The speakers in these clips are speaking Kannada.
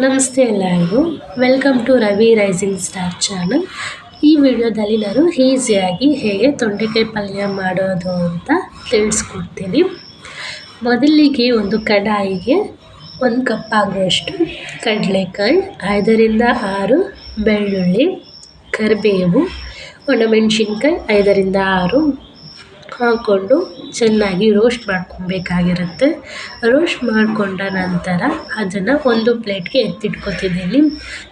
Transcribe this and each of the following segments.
ನಮಸ್ತೆ ಎಲ್ಲರಿಗೂ. Welcome to Ravi rising star channel ಈ ವಿಡಿಯೋದಲ್ಲಿ ನಾನು ಈಸಿಯಾಗಿ ಹೇಗೆ ತೊಂಡೆಕಾಯಿ ಪಲ್ಯ ಮಾಡೋದು ಅಂತ ತಿಳಿಸ್ಕೊಡ್ತೀನಿ. ಮೊದಲಿಗೆ ಒಂದು ಕಡಾಯಿಗೆ ಒಂದು ಕಪ್ ಆಗುವಷ್ಟು ಕಡಲೆಕಾಯಿ, ಐದರಿಂದ ಆರು ಬೆಳ್ಳುಳ್ಳಿ, ಕರಿಬೇವು ಒಣಮೆಣಸಿನ್ಕಾಯಿ ಐದರಿಂದ ಆರು ಹಾಕ್ಕೊಂಡು ಚೆನ್ನಾಗಿ ರೋಸ್ಟ್ ಮಾಡ್ಕೊಬೇಕಾಗಿರುತ್ತೆ. ರೋಸ್ಟ್ ಮಾಡಿಕೊಂಡ ನಂತರ ಅದನ್ನು ಒಂದು ಪ್ಲೇಟ್ಗೆ ಎತ್ತಿಟ್ಕೊತಿದ್ದೀನಿ.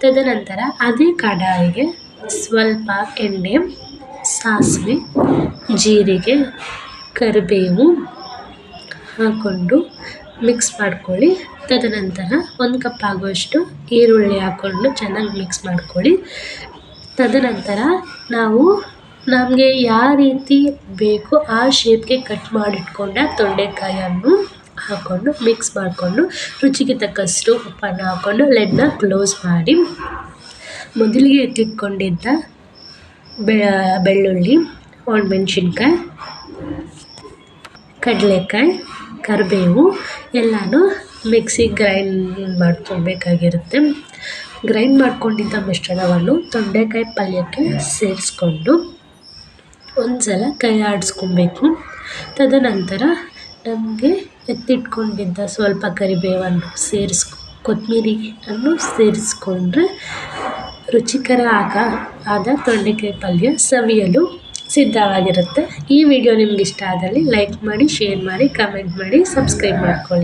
ತದನಂತರ ಅದೇ ಕಡಾಯಿಗೆ ಸ್ವಲ್ಪ ಎಣ್ಣೆ, ಸಾಸಿವೆ, ಜೀರಿಗೆ, ಕರಿಬೇವು ಹಾಕ್ಕೊಂಡು ಮಿಕ್ಸ್ ಮಾಡ್ಕೊಳ್ಳಿ. ತದನಂತರ ಒಂದು ಕಪ್ ಆಗುವಷ್ಟು ಈರುಳ್ಳಿ ಹಾಕ್ಕೊಂಡು ಚೆನ್ನಾಗಿ ಮಿಕ್ಸ್ ಮಾಡ್ಕೊಳ್ಳಿ. ತದನಂತರ ನಾವು ನಮಗೆ ಯಾವ ರೀತಿ ಬೇಕು ಆ ಶೇಪ್ಗೆ ಕಟ್ ಮಾಡಿಟ್ಕೊಂಡ ತೊಂಡೆಕಾಯನ್ನು ಹಾಕ್ಕೊಂಡು ಮಿಕ್ಸ್ ಮಾಡಿಕೊಂಡು, ರುಚಿಗೆ ತಕ್ಕಷ್ಟು ಉಪ್ಪನ್ನು ಹಾಕ್ಕೊಂಡು ಲೆಡ್ನ ಕ್ಲೋಸ್ ಮಾಡಿ, ಮೊದಲಿಗೆ ಎತ್ತಿಟ್ಕೊಂಡಿದ್ದ ಬೆಳ್ಳುಳ್ಳಿ, ಒಣಮೆಣ್ಸಿನ್ಕಾಯಿ, ಕಡಲೆಕಾಯಿ, ಕರಿಬೇವು ಎಲ್ಲನೂ ಮಿಕ್ಸಿ ಗ್ರೈಂಡ್ ಮಾಡ್ಕೊಬೇಕಾಗಿರುತ್ತೆ. ಗ್ರೈಂಡ್ ಮಾಡ್ಕೊಂಡಿದ್ದ ಮಿಶ್ರಣವನ್ನು ತೊಂಡೆಕಾಯಿ ಪಲ್ಯಕ್ಕೆ ಸೇರಿಸ್ಕೊಂಡು ಒಂದು ಸಲ ಕೈ ಆಡಿಸ್ಕೊಬೇಕು. ತದನಂತರ ನಮಗೆ ಎತ್ತಿಟ್ಕೊಂಡಿದ್ದ ಸ್ವಲ್ಪ ಕರಿಬೇವನ್ನು ಸೇರಿಸ್ಕೊ ಕೊತ್ತಂಬರಿಯನ್ನು ಸೇರಿಸ್ಕೊಂಡ್ರೆ ರುಚಿಕರ ಆಗ, ಆದ ತೊಂಡೆಕಾಯಿ ಪಲ್ಯ ಸವಿಯಲು ಸಿದ್ಧವಾಗಿರುತ್ತೆ. ಈ ವಿಡಿಯೋ ನಿಮ್ಗೆ ಇಷ್ಟ ಆದಲ್ಲಿ ಲೈಕ್ ಮಾಡಿ, ಶೇರ್ ಮಾಡಿ, ಕಮೆಂಟ್ ಮಾಡಿ, ಸಬ್ಸ್ಕ್ರೈಬ್ ಮಾಡ್ಕೊಳ್ಳಿ.